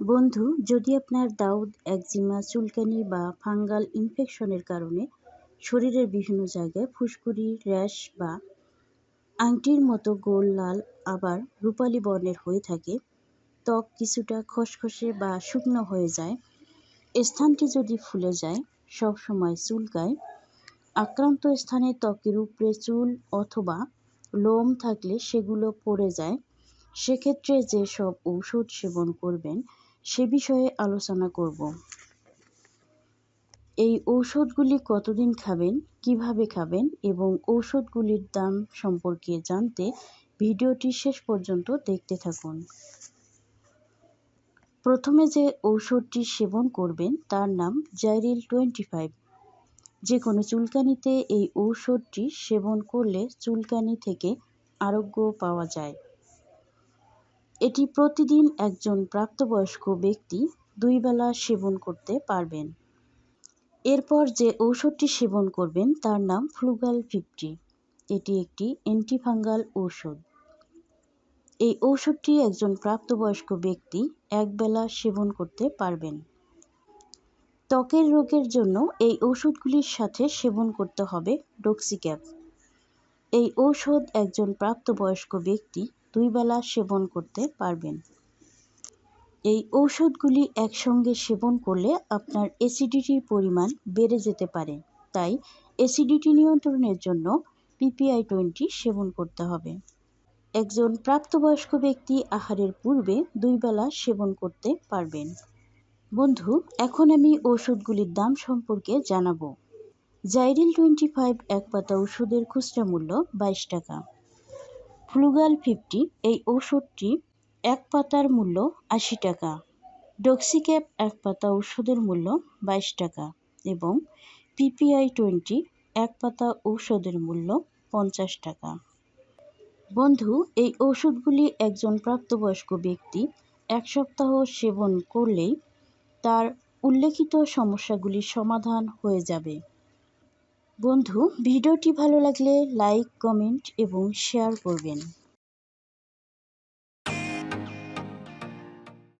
বন্ধু, যদি আপনার দাউদ, একজিমা, চুলকানি বা ফাঙ্গাল ইনফেকশনের কারণে শরীরের বিভিন্ন জায়গায় ফুসকুড়ি, র্যাশ বা আংটির মতো গোল লাল আবার রূপালি বর্ণের হয়ে থাকে, ত্বক কিছুটা খসখসে বা শুকনো হয়ে যায় স্থানটি যদি ফুলে যায়, সব সময় চুলকায়, আক্রান্ত স্থানে ত্বকের উপরে চুল অথবা লোম থাকলে সেগুলো পড়ে যায়, সেক্ষেত্রে যেসব ঔষধ সেবন করবেন সে বিষয়ে আলোচনা করব। এই ঔষধগুলি কতদিন খাবেন, কীভাবে খাবেন এবং ঔষধগুলির দাম সম্পর্কে জানতে ভিডিওটি শেষ পর্যন্ত দেখতে থাকুন। প্রথমে যে ঔষধটি সেবন করবেন তার নাম জাইরিল টোয়েন্টি ফাইভ যে কোনো চুলকানিতে এই ঔষধটি সেবন করলে চুলকানি থেকে আরোগ্য পাওয়া যায়। এটি প্রতিদিন একজন প্রাপ্তবয়স্ক ব্যক্তি দুই বেলা সেবন করতে পারবেন। এরপর যে ঔষধটি সেবন করবেন, তার নাম ফ্লুগাল ফিফটি এটি একটি অ্যান্টিফাঙ্গাল ঔষধ। এই ঔষধটি একজন প্রাপ্তবয়স্ক ব্যক্তি একবেলা সেবন করতে পারবেন। ত্বকের রোগের জন্য এই ঔষধগুলির সাথে সেবন করতে হবে ডক্সিক্যাপ এই ঔষধ একজন প্রাপ্তবয়স্ক ব্যক্তি দুই বেলা সেবন করতে পারবেন। এই ঔষধগুলি একসঙ্গে সেবন করলে আপনার অ্যাসিডিটির পরিমাণ বেড়ে যেতে পারে। তাই অ্যাসিডিটি নিয়ন্ত্রণের জন্য পিপিআই টোয়েন্টি সেবন করতে হবে। একজন প্রাপ্তবয়স্ক ব্যক্তি আহারের পূর্বে দুই বেলা সেবন করতে পারবেন। বন্ধু, এখন আমি ওষুধগুলির দাম সম্পর্কে জানাব। জাইরিল টোয়েন্টি ফাইভ এক পাতা ওষুধের খুচরা মূল্য বাইশ টাকা। ফ্লুগাল ফিফটি এই ওষুধটি এক পাতার মূল্য আশি টাকা। ডক্সিক্যাপ এক পাতা ওষুধের মূল্য বাইশ টাকা এবং পিপিআই টোয়েন্টি এক পাতা ঔষধের মূল্য পঞ্চাশ টাকা। বন্ধু, এই ওষুধগুলি একজন প্রাপ্তবয়স্ক ব্যক্তি এক সপ্তাহ সেবন করলেই তার উল্লেখিত সমস্যাগুলির সমাধান হয়ে যাবে। বন্ধু ভিডিওটি ভালো লাগলে লাইক কমেন্ট এবং শেয়ার করবেন।